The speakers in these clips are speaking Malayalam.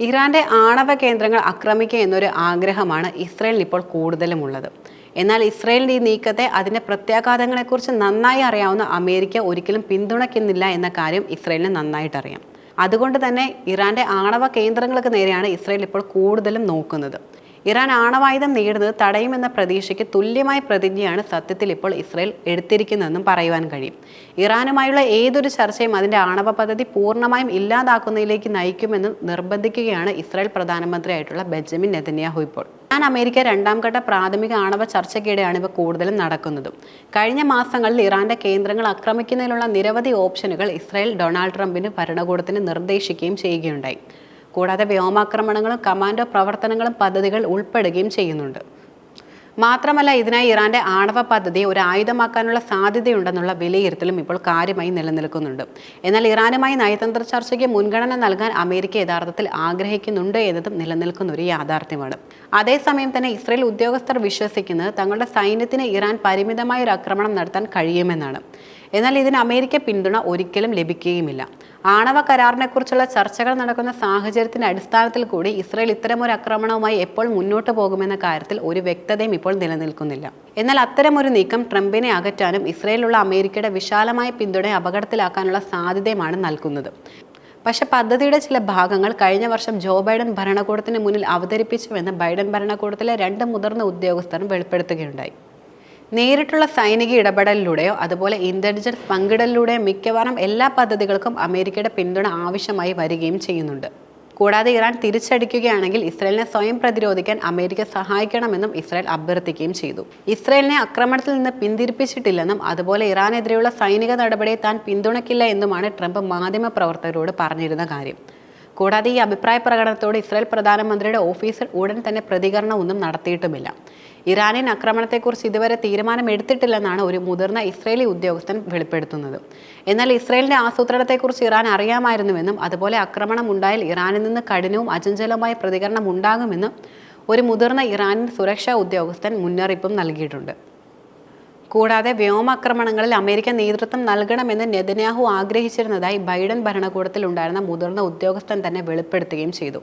ഇറാന്റെ ആണവ കേന്ദ്രങ്ങൾ ആക്രമിക്കുക എന്നൊരു ആഗ്രഹമാണ് ഇസ്രയേലിന് ഇപ്പോൾ കൂടുതലും ഉള്ളത് എന്നാൽ ഇസ്രയേലിന്റെ ഈ നീക്കത്തെ അതിന്റെ പ്രത്യാഘാതങ്ങളെക്കുറിച്ച് നന്നായി അറിയാവുന്ന അമേരിക്ക ഒരിക്കലും പിന്തുണയ്ക്കുന്നില്ല എന്ന കാര്യം ഇസ്രയേലിന് നന്നായിട്ട് അറിയാം. അതുകൊണ്ട് തന്നെ ഇറാന്റെ ആണവ കേന്ദ്രങ്ങൾക്ക് നേരെയാണ് ഇസ്രയേൽ ഇപ്പോൾ കൂടുതലും നോക്കുന്നത്. ഇറാൻ ആണവായുധം നേടുന്നത് തടയുമെന്ന പ്രതീക്ഷയ്ക്ക് തുല്യമായ പ്രതിജ്ഞയാണ് സത്യത്തിൽ ഇപ്പോൾ ഇസ്രയേൽ എടുത്തിരിക്കുന്നതെന്നും പറയുവാൻ കഴിയും. ഇറാനുമായുള്ള ഏതൊരു ചർച്ചയും അതിന്റെ ആണവ പദ്ധതി പൂർണമായും ഇല്ലാതാക്കുന്നതിലേക്ക് നയിക്കുമെന്നും നിർബന്ധിക്കുകയാണ് ഇസ്രായേൽ പ്രധാനമന്ത്രിയായിട്ടുള്ള ബെഞ്ചമിൻ നെതന്യാഹു ഇപ്പോൾ. ഞാൻ അമേരിക്ക രണ്ടാം ഘട്ട പ്രാഥമിക ആണവ ചർച്ചയ്ക്കിടെയാണ് ഇവ കൂടുതലും നടക്കുന്നതും. കഴിഞ്ഞ മാസങ്ങളിൽ ഇറാന്റെ കേന്ദ്രങ്ങൾ ആക്രമിക്കുന്നതിനുള്ള നിരവധി ഓപ്ഷനുകൾ ഇസ്രായേൽ ഡൊണാൾഡ് ട്രംപിന് ഭരണകൂടത്തിന് നിർദ്ദേശിക്കുകയും ചെയ്യുകയുണ്ടായി. കൂടാതെ വ്യോമാക്രമണങ്ങളും കമാൻഡോ പ്രവർത്തനങ്ങളും പദ്ധതികൾ ഉൾപ്പെടുകയും ചെയ്യുന്നുണ്ട്. മാത്രമല്ല ഇതിനായി ഇറാന്റെ ആണവ പദ്ധതി ഒരു ആയുധമാക്കാനുള്ള സാധ്യതയുണ്ടെന്നുള്ള വിലയിരുത്തലും ഇപ്പോൾ കാര്യമായി നിലനിൽക്കുന്നുണ്ട്. എന്നാൽ ഇറാനുമായി നയതന്ത്ര ചർച്ചയ്ക്ക് മുൻഗണന നൽകാൻ അമേരിക്ക യഥാർത്ഥത്തിൽ ആഗ്രഹിക്കുന്നുണ്ട് എന്നതും നിലനിൽക്കുന്ന ഒരു യാഥാർത്ഥ്യമാണ്. അതേസമയം തന്നെ ഇസ്രയേൽ ഉദ്യോഗസ്ഥർ വിശ്വസിക്കുന്നത് തങ്ങളുടെ സൈന്യത്തിന് ഇറാൻ പരിമിതമായ ഒരു ആക്രമണം നടത്താൻ കഴിയുമെന്നാണ്. എന്നാൽ ഇതിന് അമേരിക്ക പിന്തുണ ഒരിക്കലും ലഭിക്കുകയുമില്ല. ആണവ കരാറിനെക്കുറിച്ചുള്ള ചർച്ചകൾ നടക്കുന്ന സാഹചര്യത്തിന്റെ അടിസ്ഥാനത്തിൽ കൂടി ഇസ്രയേൽ ഇത്തരമൊരു ആക്രമണവുമായി എപ്പോൾ മുന്നോട്ട് പോകുമെന്ന കാര്യത്തിൽ ഒരു വ്യക്തതയും ഇപ്പോൾ നിലനിൽക്കുന്നില്ല. എന്നാൽ അത്തരമൊരു നീക്കം ട്രംപിനെ അകറ്റാനും ഇസ്രയേലുള്ള അമേരിക്കയുടെ വിശാലമായ പിന്തുണയെ അപകടത്തിലാക്കാനുള്ള സാധ്യതയുമാണ് നൽകുന്നത്. പക്ഷെ പദ്ധതിയുടെ ചില ഭാഗങ്ങൾ കഴിഞ്ഞ വർഷം ജോ ബൈഡൻ ഭരണകൂടത്തിന് മുന്നിൽ അവതരിപ്പിച്ചുവെന്ന് ബൈഡൻ ഭരണകൂടത്തിലെ രണ്ട് മുതിർന്ന ഉദ്യോഗസ്ഥരും വെളിപ്പെടുത്തുകയുണ്ടായി. നേരിട്ടുള്ള സൈനിക ഇടപെടലിലൂടെയോ അതുപോലെ ഇന്റലിജൻസ് പങ്കിടലിലൂടെയോ മിക്കവാറും എല്ലാ പദ്ധതികൾക്കും അമേരിക്കയുടെ പിന്തുണ ആവശ്യമായി വരികയും ചെയ്യുന്നുണ്ട്. കൂടാതെ ഇറാൻ തിരിച്ചടിക്കുകയാണെങ്കിൽ ഇസ്രയേലിനെ സ്വയം പ്രതിരോധിക്കാൻ അമേരിക്ക സഹായിക്കണമെന്നും ഇസ്രായേൽ അഭ്യർത്ഥിക്കുകയും ചെയ്തു. ഇസ്രയേലിനെ ആക്രമണത്തിൽ നിന്ന് പിന്തിരിപ്പിച്ചിട്ടില്ലെന്നും അതുപോലെ ഇറാനെതിരെയുള്ള സൈനിക നടപടിയെ താൻ പിന്തുണയ്ക്കില്ല എന്നുമാണ് ട്രംപ് മാധ്യമപ്രവർത്തകരോട് പറഞ്ഞിരുന്ന കാര്യം. കൂടാതെ ഈ അഭിപ്രായ പ്രകടനത്തോട് ഇസ്രായേൽ പ്രധാനമന്ത്രിയുടെ ഓഫീസിൽ ഉടൻ തന്നെ പ്രതികരണം ഒന്നും നടത്തിയിട്ടുമില്ല. ഇറാനിയൻ ആക്രമണത്തെക്കുറിച്ച് ഇതുവരെ തീരുമാനമെടുത്തിട്ടില്ലെന്നാണ് ഒരു മുതിർന്ന ഇസ്രയേലി ഉദ്യോഗസ്ഥൻ വെളിപ്പെടുത്തുന്നത്. എന്നാൽ ഇസ്രയേലിന്റെ ആസൂത്രണത്തെക്കുറിച്ച് ഇറാൻ അറിയാമായിരുന്നുവെന്നും അതുപോലെ ആക്രമണം ഉണ്ടായാൽ ഇറാനിൽ നിന്ന് കഠിനവും അചഞ്ചലവുമായ പ്രതികരണം ഉണ്ടാകുമെന്നും ഒരു മുതിർന്ന ഇറാനിയൻ സുരക്ഷാ ഉദ്യോഗസ്ഥൻ മുന്നറിയിപ്പും നൽകിയിട്ടുണ്ട്. കൂടാതെ വ്യോമാക്രമണങ്ങളിൽ അമേരിക്ക നേതൃത്വം നൽകണമെന്ന് നെതന്യാഹു ആഗ്രഹിച്ചിരുന്നതായി ബൈഡൻ ഭരണകൂടത്തിൽ ഉണ്ടായിരുന്ന മുതിർന്ന ഉദ്യോഗസ്ഥൻ തന്നെ വെളിപ്പെടുത്തുകയും ചെയ്തു.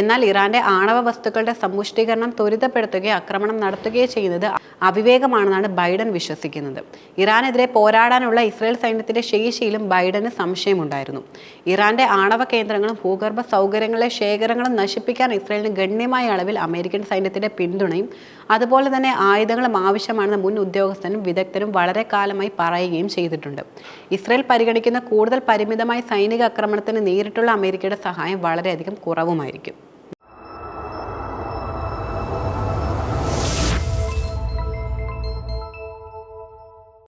എന്നാൽ ഇറാന്റെ ആണവ വസ്തുക്കളുടെ സമ്പുഷ്ടീകരണം ത്വരിതപ്പെടുത്തുകയോ ആക്രമണം നടത്തുകയോ ചെയ്യുന്നത് അവിവേകമാണെന്നാണ് ബൈഡൻ വിശ്വസിക്കുന്നത്. ഇറാനെതിരെ പോരാടാനുള്ള ഇസ്രായേൽ സൈന്യത്തിന്റെ ശേഷിയിലും ബൈഡന് സംശയമുണ്ടായിരുന്നു. ഇറാന്റെ ആണവ കേന്ദ്രങ്ങളും ഭൂഗർഭ സൗകര്യങ്ങളിലെ ശേഖരങ്ങളും നശിപ്പിക്കാൻ ഇസ്രായേലിന് ഗണ്യമായ അളവിൽ അമേരിക്കൻ സൈന്യത്തിന്റെ പിന്തുണയും അതുപോലെ തന്നെ ആയുധങ്ങളും ആവശ്യമാണെന്ന് മുൻ ഉദ്യോഗസ്ഥനും വിദഗ്ധരും വളരെ കാലമായി പറയുകയും ചെയ്തിട്ടുണ്ട്. ഇസ്രായേൽ പരിഗണിക്കുന്ന കൂടുതൽ പരിമിതമായ സൈനിക ആക്രമണത്തിന് നേരിട്ടുള്ള അമേരിക്കയുടെ സഹായം വളരെയധികം കുറവുമായിരിക്കും.